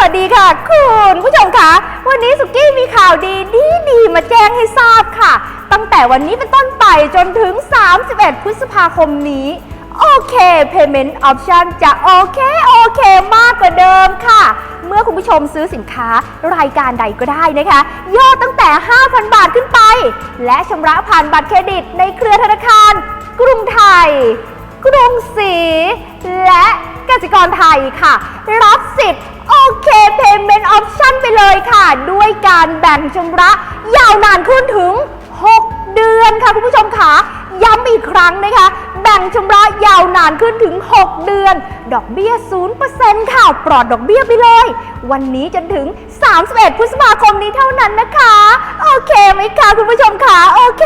วัสดีค่ะ คุณผู้ชมคะวันนี้สุกี้มีข่าวดีดีดีมาแจ้งให้ทราบค่ะ ตั้งแต่วันนี้เป็นต้นไปจนถึง 31 พฤษภาคมนี้ โอเค Payment Option จะโอเค โอเคมากกว่าเดิมค่ะ เมื่อคุณผู้ชมซื้อสินค้ารายการใดก็ได้นะคะยอดตั้งแต่ 5,000 บาทขึ้นไป และชำระผ่านบัตรเครดิตในเครือธนาคาร กรุงไทย กรุงศรีและกสิกรไทยค่ะ รับสิทธิ Payment Option ไปเลยค่ะ ด้วยการแบ่งชำระ ยาวนานขึ้นถึง 6 เดือนค่ะคุณผู้ชมค่ะย้ำอีกครั้งนะคะ แบ่งชำระยาวนานขึ้นถึง 6 เดือน ดอกเบี้ย 0%ค่ะ ปลอดดอกเบี้ยไปเลย วันนี้จนถึง 31 พฤษภาคมนี้เท่านั้นนะคะ โอเคไหมคะคุณผู้ชมค่ะ โอเค